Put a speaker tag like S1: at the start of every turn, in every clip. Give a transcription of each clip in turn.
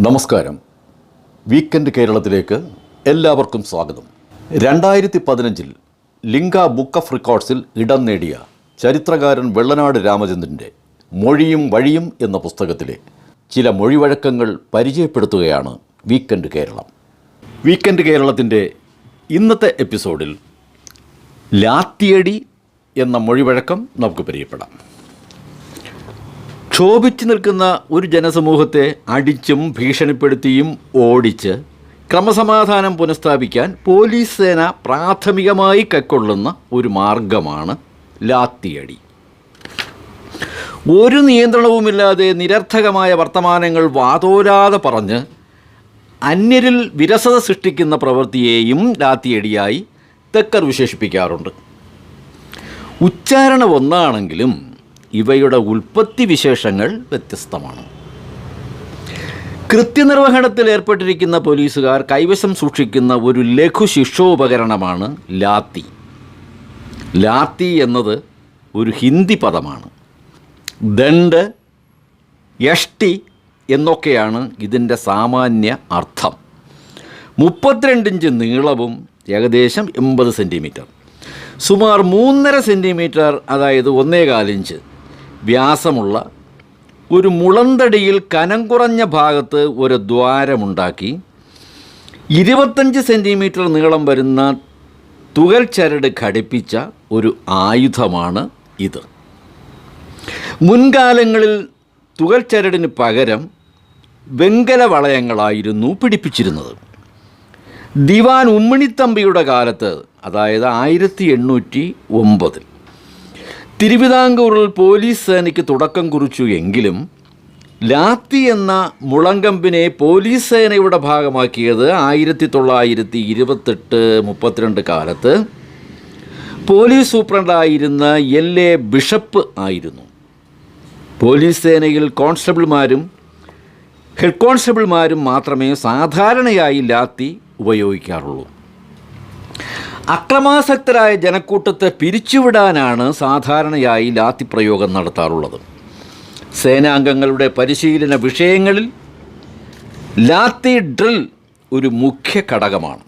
S1: നമസ്കാരം. വീക്കെൻഡ് കേരളത്തിലേക്ക് എല്ലാവർക്കും സ്വാഗതം. രണ്ടായിരത്തി പതിനഞ്ചിൽ ലിംഗ ബുക്ക് ഓഫ് റെക്കോർഡ്സിൽ ഇടം നേടിയ ചരിത്രകാരൻ വെള്ളനാട് രാമചന്ദ്രന്റെ മൊഴിയും വഴിയും എന്ന പുസ്തകത്തിലെ ചില മൊഴിവഴക്കങ്ങൾ പരിചയപ്പെടുത്തുകയാണ് വീക്കെൻഡ് കേരളം. വീക്കെൻഡ് കേരളത്തിന്റെ ഇന്നത്തെ എപ്പിസോഡിൽ ലാത്തിയടി എന്ന മൊഴിവഴക്കം നമുക്ക് പരിചയപ്പെടാം. ക്ഷോഭിച്ചു നിൽക്കുന്ന ഒരു ജനസമൂഹത്തെ അടിച്ചും ഭീഷണിപ്പെടുത്തിയും ഓടിച്ച് ക്രമസമാധാനം പുനഃസ്ഥാപിക്കാൻ പോലീസ് സേന പ്രാഥമികമായി കൈക്കൊള്ളുന്ന ഒരു മാർഗമാണ് ലാത്തിയടി. ഒരു നിയന്ത്രണവുമില്ലാതെ നിരർത്ഥകമായ വർത്തമാനങ്ങൾ വാതോരാതെ പറഞ്ഞ് അന്യരിൽ വിരസത സൃഷ്ടിക്കുന്ന പ്രവൃത്തിയെയും ലാത്തിയടിയായി തെക്കർ വിശേഷിപ്പിക്കാറുണ്ട്. ഉച്ചാരണം ഒന്നാണെങ്കിലും ഇവയുടെ ഉൽപ്പത്തി വിശേഷങ്ങൾ വ്യത്യസ്തമാണ്. കൃത്യനിർവഹണത്തിൽ ഏർപ്പെട്ടിരിക്കുന്ന പോലീസുകാർ കൈവശം സൂക്ഷിക്കുന്ന ഒരു ലഘു ശിക്ഷോപകരണമാണ് ലാത്തി. ലാത്തി എന്നത് ഒരു ഹിന്ദി പദമാണ്. ദണ്ട് യഷ്ടി എന്നൊക്കെയാണ് ഇതിന്റെ സാമാന്യ അർത്ഥം. മുപ്പത്തിരണ്ട് ഇഞ്ച് നീളവും ഏകദേശം എൺപത് സെന്റിമീറ്റർ. സുമാർ മൂന്നര സെന്റിമീറ്റർ അതായത് ഒന്നേകാലിഞ്ച്. വ്യാസമുള്ള ഒരു മുളന്തടിയിൽ കനം കുറഞ്ഞ ഭാഗത്ത് ഒരു ദ്വാരമുണ്ടാക്കി. ഇരുപത്തഞ്ച് സെന്റിമീറ്റർ നീളം വരുന്ന തുകൽ ചരട് ഘടിപ്പിച്ച ഒരു ആയുധമാണ് ഇത്. മുൻകാലങ്ങളിൽ തുകൽ ചരടിന് പകരം വെങ്കല വളയങ്ങളായിരുന്നു പിടിപ്പിച്ചിരുന്നത്. ദിവാൻ ഉമ്മിണിത്തമ്പിയുടെ കാലത്ത് അതായത് ആയിരത്തി എണ്ണൂറ്റി ഒമ്പതിൽ തിരുവിതാംകൂറിൽ പോലീസ് സേനയ്ക്ക് തുടക്കം കുറിച്ചു എങ്കിലും ലാത്തി എന്ന മുളങ്കമ്പിനെ പോലീസ് സേനയുടെ ഭാഗമാക്കിയത് ആയിരത്തി തൊള്ളായിരത്തി ഇരുപത്തെട്ട് മുപ്പത്തിരണ്ട് കാലത്ത് പോലീസ് സൂപ്രണ്ടായിരുന്ന എൽ എ ബിഷപ്പ് ആയിരുന്നു. പോലീസ് സേനയിൽ കോൺസ്റ്റബിൾമാരും ഹെഡ് കോൺസ്റ്റബിൾമാരും മാത്രമേ സാധാരണയായി ലാത്തി ഉപയോഗിക്കാറുള്ളൂ. അക്രമാസക്തരായ ജനക്കൂട്ടത്തെ പിരിച്ചുവിടാനാണ് സാധാരണയായി ലാത്തി പ്രയോഗം നടത്താറുള്ളത്. സേനാംഗങ്ങളുടെ പരിശീലന വിഷയങ്ങളിൽ ലാത്തി ഡ്രിൽ ഒരു മുഖ്യ ഘടകമാണ്.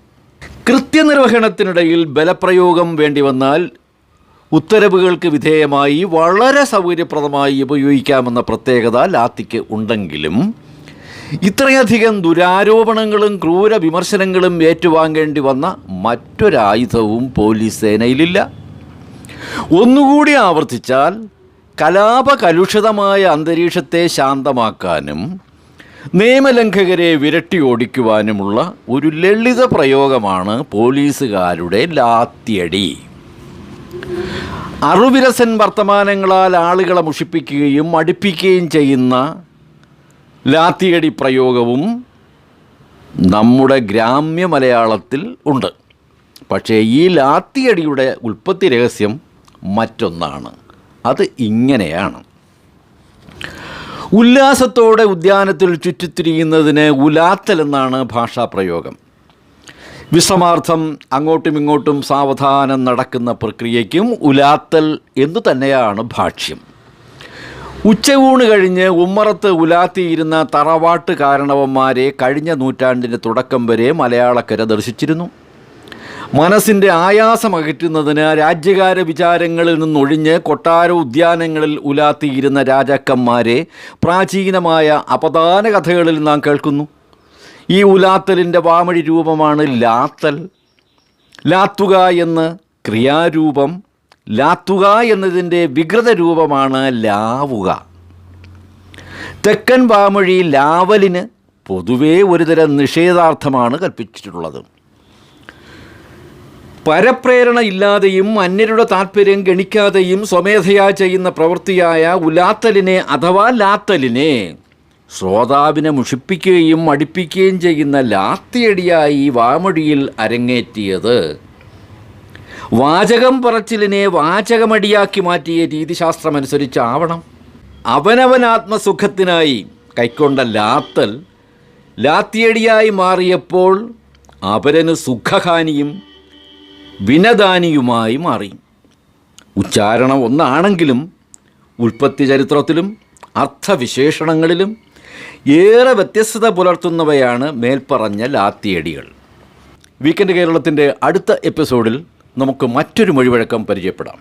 S1: കൃത്യനിർവഹണത്തിനിടയിൽ ബലപ്രയോഗം വേണ്ടി വന്നാൽ ഉത്തരവുകൾക്ക് വിധേയമായി വളരെ സൗകര്യപ്രദമായി ഉപയോഗിക്കാമെന്ന പ്രത്യേകത ലാത്തിക്ക് ഉണ്ടെങ്കിലും ഇത്രയധികം ദുരാരോപണങ്ങളും ക്രൂര വിമർശനങ്ങളും ഏറ്റുവാങ്ങേണ്ടി വന്ന മറ്റൊരായുധവും പോലീസ് സേനയിലില്ല. ഒന്നുകൂടി ആവർത്തിച്ചാൽ കലാപകലുഷിതമായ അന്തരീക്ഷത്തെ ശാന്തമാക്കാനും നിയമലംഘകരെ വിരട്ടി ഓടിക്കുവാനുമുള്ള ഒരു ലളിത പ്രയോഗമാണ് പോലീസുകാരുടെ ലാത്തിയടി. അറുവിരസൻ വർത്തമാനങ്ങളാൽ ആളുകളെ മുഷിപ്പിക്കുകയും അടുപ്പിക്കുകയും ചെയ്യുന്ന ലാത്തിയടി പ്രയോഗവും നമ്മുടെ ഗ്രാമ്യ മലയാളത്തിൽ ഉണ്ട്. പക്ഷേ ഈ ലാത്തിയടിയുടെ ഉൽപ്പത്തി രഹസ്യം മറ്റൊന്നാണ്. അത് ഇങ്ങനെയാണ്. ഉല്ലാസത്തോടെ ഉദ്യാനത്തിൽ ചുറ്റിത്തിരിയുന്നതിന് ഉലാത്തൽ എന്നാണ് ഭാഷാപ്രയോഗം. വിശ്രമാർത്ഥം അങ്ങോട്ടും ഇങ്ങോട്ടും സാവധാനം നടക്കുന്ന പ്രക്രിയയ്ക്കും ഉലാത്തൽ എന്നു തന്നെയാണ് ഭാഷ്യം. ഉച്ചയൂണ് കഴിഞ്ഞ് ഉമ്മറത്ത് ഉലാത്തിയിരുന്ന തറവാട്ട് കാരണവന്മാരെ കഴിഞ്ഞ നൂറ്റാണ്ടിന്റെ തുടക്കം വരെ മലയാളക്കര ദർശിച്ചിരുന്നു. മനസ്സിന്റെ ആയാസം അകറ്റുന്നതിന് രാജ്യകാര വിചാരങ്ങളിൽ നിന്നൊഴിഞ്ഞ് കൊട്ടാര ഉദ്യാനങ്ങളിൽ ഉലാത്തിയിരുന്ന രാജാക്കന്മാരെ പ്രാചീനമായ അപദാന കഥകളിൽ നാം കേൾക്കുന്നു. ഈ ഉലാത്തലിന്റെ വാമഴി രൂപമാണ് ലാത്തൽ. ലാത്തുക എന്ന് ക്രിയാരൂപം ലാത്തുക എന്നതിന്റെ വികൃത രൂപമാണ് ലാവുക. തെക്കൻ വാമൊഴി ലാവലിന് പൊതുവേ ഒരുതരം നിഷേധാർത്ഥമാണ് കൽപ്പിച്ചിട്ടുള്ളത്. പരപ്രേരണ ഇല്ലാതെയും അന്യരുടെ താല്പര്യം ഗണിക്കാതെയും സ്വമേധയാ ചെയ്യുന്ന പ്രവൃത്തിയായ ഉലാത്തലിനെ അഥവാ ലാത്തലിനെ ശ്രോതാവിനെ മുഷിപ്പിക്കുകയും മടിപ്പിക്കുകയും ചെയ്യുന്ന ലാത്തിയടിയായി വാമൊഴിയിൽ അരങ്ങേറ്റിയത്. വാചകം പറച്ചിലിനെ വാചകമടിയാക്കി മാറ്റിയ രീതിശാസ്ത്രമനുസരിച്ചാവണം അവനവൻ ആത്മസുഖത്തിനായി കൈക്കൊണ്ട ലാത്തൽ ലാത്തിയടിയായി മാറിയപ്പോൾ അപരന് സുഖഹാനിയും വിനദാനിയുമായി മാറി. ഉച്ചാരണം ഒന്നാണെങ്കിലും ഉൽപ്പത്തി ചരിത്രത്തിലും അർത്ഥവിശേഷണങ്ങളിലും ഏറെ വ്യത്യസ്തത പുലർത്തുന്നവയാണ് മേൽപ്പറഞ്ഞ ലാത്തിയടികൾ. വീക്കെൻഡ് കേരളത്തിന്റെ അടുത്ത എപ്പിസോഡിൽ നമുക്ക് മറ്റൊരു മൊഴിവഴക്കം പരിചയപ്പെടാം.